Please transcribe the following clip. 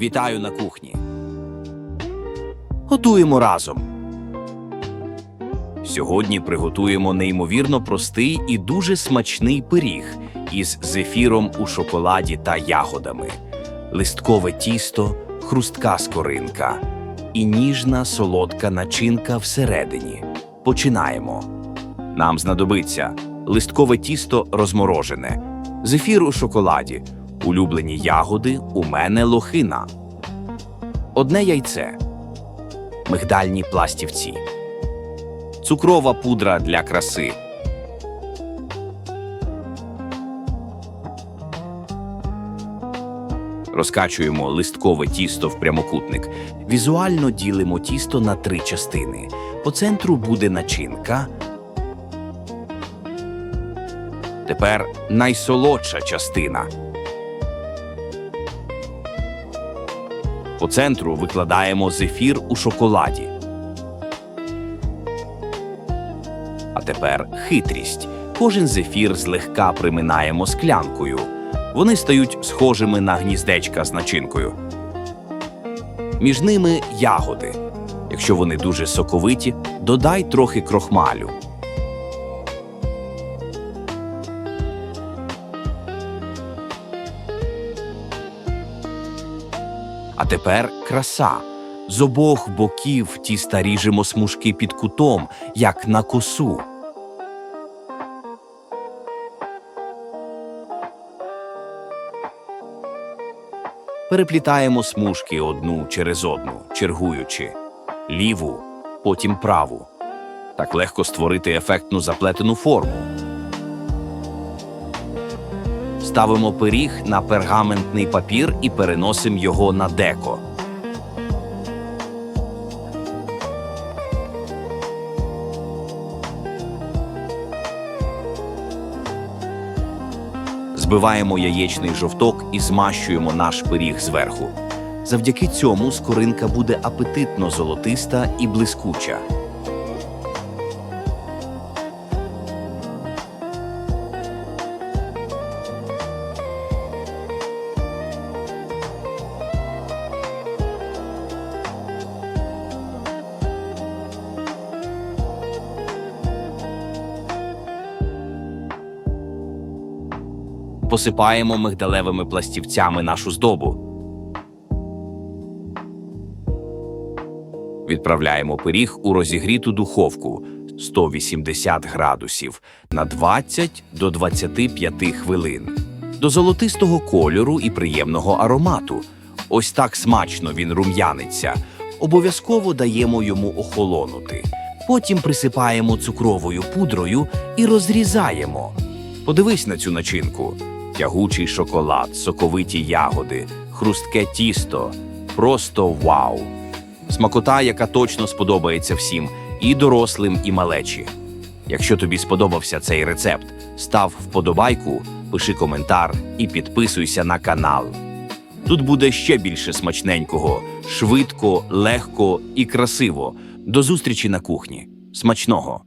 Вітаю на кухні. Готуємо разом. Сьогодні приготуємо неймовірно простий і дуже смачний пиріг із зефіром у шоколаді та ягодами, листкове тісто, хрустка скоринка і ніжна солодка начинка всередині. Починаємо. Нам знадобиться листкове тісто розморожене, зефір у шоколаді, улюблені ягоди, у мене лохина, одне яйце, мигдальні пластівці, цукрова пудра для краси. Розкачуємо листкове тісто в прямокутник. Візуально ділимо тісто на три частини. По центру буде начинка. Тепер найсолодша частина. По центру викладаємо зефір у шоколаді. А тепер хитрість. Кожен зефір злегка приминаємо склянкою. Вони стають схожими на гніздечка з начинкою. Між ними ягоди. Якщо вони дуже соковиті, додай трохи крохмалю. А тепер краса. З обох боків тіста ріжемо смужки під кутом, як на косу. Переплітаємо смужки одну через одну, чергуючи ліву, потім праву. Так легко створити ефектну заплетену форму. Ставимо пиріг на пергаментний папір і переносимо його на деко. Збиваємо яєчний жовток і змащуємо наш пиріг зверху. Завдяки цьому скоринка буде апетитно золотиста і блискуча. Посипаємо мигдалевими пластівцями нашу здобу. Відправляємо пиріг у розігріту духовку 180 градусів на 20 до 25 хвилин. До золотистого кольору і приємного аромату. Ось так смачно він рум'яниться. Обов'язково даємо йому охолонути. Потім присипаємо цукровою пудрою і розрізаємо. Подивись на цю начинку: тягучий шоколад, соковиті ягоди, хрустке тісто. Просто вау! Смакота, яка точно сподобається всім, і дорослим, і малечі. Якщо тобі сподобався цей рецепт, став вподобайку, пиши коментар і підписуйся на канал. Тут буде ще більше смачненького, швидко, легко і красиво. До зустрічі на кухні. Смачного!